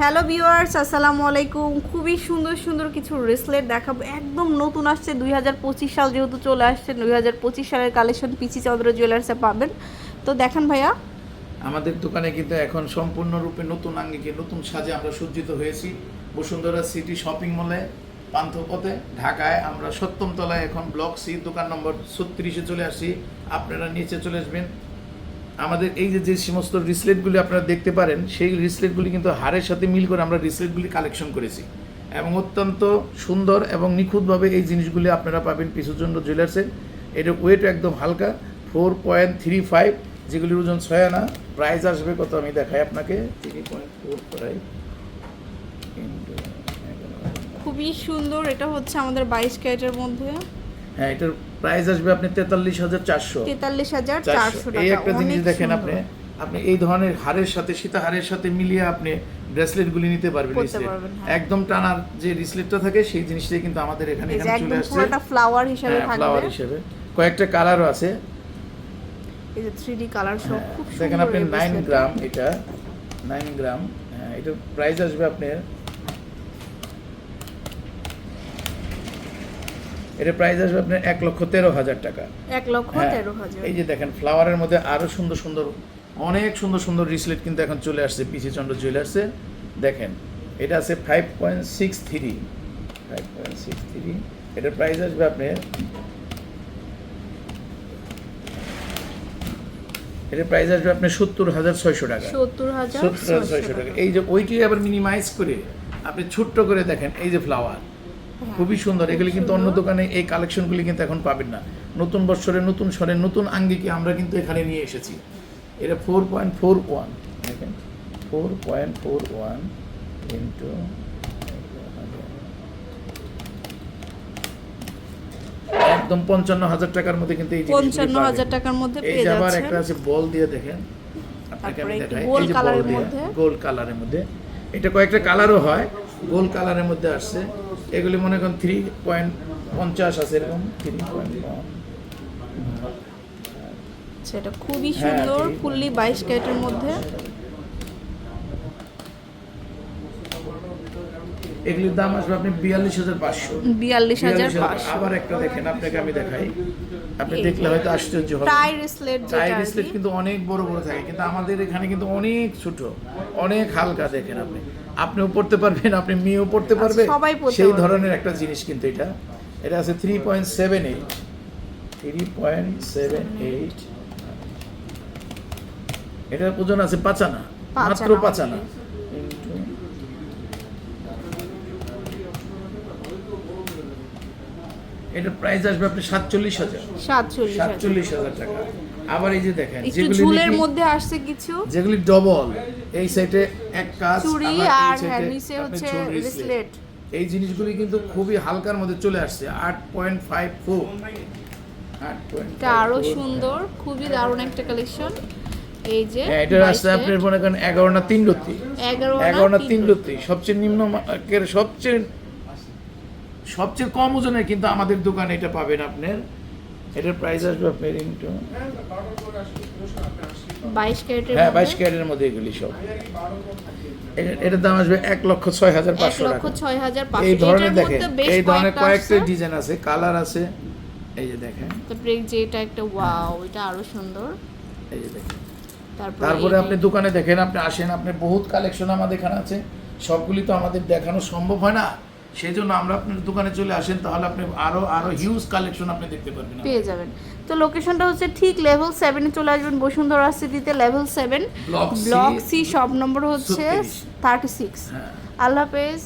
Hello viewers, আসসালামু আলাইকুম। খুবই সুন্দর সুন্দর কিছু ব্রেসলেট দেখাবো। একদম নতুন আসছে, দুই হাজার পঁচিশ সাল যেহেতু চলে আসছে, দুই হাজার পঁচিশ সালের কালেকশন পিচি চন্দ্র জুয়েলার্সে পাবেন। তো দেখান ভাইয়া। আমাদের দোকানে কিন্তু এখন সম্পূর্ণরূপে নতুন আঙ্গিকে, নতুন সাজে আমরা সজ্জিত হয়েছি। বসুন্ধরা সিটি শপিং মলে, পান্থপথে, ঢাকায় আমরা সপ্তম তলায় এখন ব্লক সি, দোকান নম্বর ছত্রিশে চলে আসছি। আপনারা নিচে চলে আসবেন। আমাদের এই যে যে সমস্ত রিসলেটগুলি আপনারা দেখতে পারেন, সেই রিসলেটগুলি কিন্তু হারের সাথে মিল করে আমরা রিসলেটগুলি কালেকশন করেছি। এবং অত্যন্ত সুন্দর এবং নিখুঁতভাবে এই জিনিসগুলি আপনারা পাবেন পিসুচন্দ্র জুয়েলার্সের এটার ওয়েট একদম হালকা ফোর পয়েন্ট থ্রি ফাইভ যেগুলির ওজন ছয় আনা। প্রাইস আসবে কত আমি দেখাই আপনাকে। থ্রি পয়েন্ট ফোর ফাইভ খুবই সুন্দর, এটা হচ্ছে আমাদের বাইশ ক্যারেটের মধ্যে। হ্যাঁ এটার প্রাইস আসবে আপনি তেতাল্লিশ হাজার চারশো। তেতাল্লিশ হাজার চারশো এই একটা জিনিস দেখেন আপনি আপনি এই ধরনের হারের সাথে সীতা হারের সাথে মিলিয়ে আপনি ব্রেসলেট গুলি নিতে পারবেন হ্যাঁ। একদম টানার যে রিসলেটটা থাকে সেই জিনিসটাই কিন্তু আমাদের এখানে এখানে চলে আসছে। পুরোটা ফ্লাওয়ার হিসাবে হ্যাঁ ফ্লাওয়ার থাকবে হিসেবে। কয়েকটা কালারও আছে। এই যে থ্রি ডি কালার সব হ্যাঁ, খুব দেখেন সুন্দর আপনি এই নাইন গ্রাম এটা নাইন গ্রাম এটার প্রাইস আসবে আপনার এটা প্রাইস আসবে আপনার এক লক্ষ তেরো হাজার টাকা। এক লক্ষ হ্যাঁ, তেরো হাজার। এই যে দেখেন ফ্লাওয়ারের মধ্যে আরও সুন্দর সুন্দর অনেক সুন্দর সুন্দর রিসলেট কিন্তু এখন চলে আসছে পিসি চন্দ্র জুয়েলার্সে দেখেন এটা আছে five point six three five point six three এটার প্রাইস আসবে আপনার এটার প্রাইস আসবে আপনার সত্তর হাজার ছয়শো টাকা। সত্তর হাজার ছয়শো টাকা। এই যে ওইটি আবার মিনিমাইজ করে আপনি ছোট্ট করে দেখেন এই যে ফ্লাওয়ার খুবই সুন্দর। এগুলি কিন্তু অন্য দোকানে এই কালেকশনগুলি কিন্তু এখন পাবেন না। নতুন বছরে নতুন স্বরে নতুন আঙ্গিকে আমরা কিন্তু এখানে নিয়ে এসেছি। এটা ফোর পয়েন্ট ফোর ওয়ান দেখেন। Four point four one into একদম পঞ্চান্ন হাজার টাকার মধ্যে কিন্তু এই পঞ্চান্ন হাজার টাকার মধ্যে এই যে আবার একটা আছে বল দিয়ে দেখেন। আপনাকে আমি দেখাই। গোল এই যে কালারের মধ্যে। গোল কালারের মধ্যে। এটা কয়েকটা কালারও হয়। গোল কালারের মধ্যে আসছে। এগুলি মনে করেন থ্রি পয়েন্ট পঞ্চাশ আছে এরকম থ্রি পয়েন্ট সেটা খুবই হ্যাঁ, সুন্দর। ফুললি বাইশ ক্যারেটের মধ্যে এগুলির দাম আসবে আপনি বিয়াল্লিশ হাজার পাঁচশো। বিয়াল্লিশ হাজার আবার একটা দেখেন আপনাকে আমি দেখাই। আপনি দেখলে হয়তো আশ্চর্য হবে টাই রেসলেট টাই যেটা আর ব্রেসলেট কি। কিন্তু অনেক বড় বড় থাকে কিন্তু আমাদের এখানে কিন্তু অনেক ছোট অনেক হালকা দেখেন আপনি। আপনিও পড়তে পারবেন আপনি মেয়েও পড়তে পারবে। আচ্ছা, সবাই সেই ধরনের একটা জিনিস কিন্তু এটা। এটা আছে three point seven eight three point seven eight এটার ওজন আছে পাঁচানা পাঁচ মাত্র পাঁচানা। এটার প্রাইস আসবে আপনি সাতচল্লিশ হাজার। সাতচল্লিশ হাজার। টাকা। আবার এই যে দেখেন যেগুলি ঝুলের মধ্যে আসছে কিছু? যেগুলি ডবল এই সাইডে এক কাজ চুড়ি আর হ্যাঁ নিচে হচ্ছে ব্রেসলেট এই জিনিসগুলি কিন্তু খুবই হালকার মধ্যে চলে আসছে আট পয়েন্ট ফাইভ ফোর। এটা আরও সুন্দর খুবই দারুণ একটা কালেকশন এই যে হ্যাঁ এটা আসছে আপনার মনে করেন এগারো না তিন রত্তি। এগারো না তিন তিন রত্তি সবচেয়ে নিম্ন সবচেয়ে সবচেয়ে কম ওজনের কিন্তু আমাদের দোকানে এটা পাবেন আপনার। এটার প্রাইস আসবে আপনার ইন্টু বাইশ ক্যারেটের হ্যাঁ বাইশ ক্যারেটের মধ্যে এগুলি সব। এটার দাম আসবে এক লক্ষ ছয় হাজার পাঁচশো লক্ষ টাকা। এই ধরনের দেখেন মধ্যে এই ধরনের কয়েকটা ডিজাইন আছে কালার আছে। এই যে দেখেন। তারপরে যে এটা একটা ওয়াও এটা আরও সুন্দর। এই যে দেখেন। তারপরে আপনি দোকানে দেখেন আপনি আসেন আপনি বহুত কালেকশন আমাদের এখানে আছে। সবগুলি তো আমাদের দেখানো সম্ভব হয় না। সেই জন্য আমরা আপনার দোকানে চলে আসেন তাহলে আপনি আরও আরও হিউজ কালেকশন আপনি দেখতে পারবেন পেয়ে যাবেন। তো লোকেশনটা হচ্ছে ঠিক লেভেল সেভেনে চলে আসবেন বসুন্ধরা সিটিতে level seven block C shop number হচ্ছে থার্টি সিক্স হ্যাঁ। আল্লাহ হাফেজ।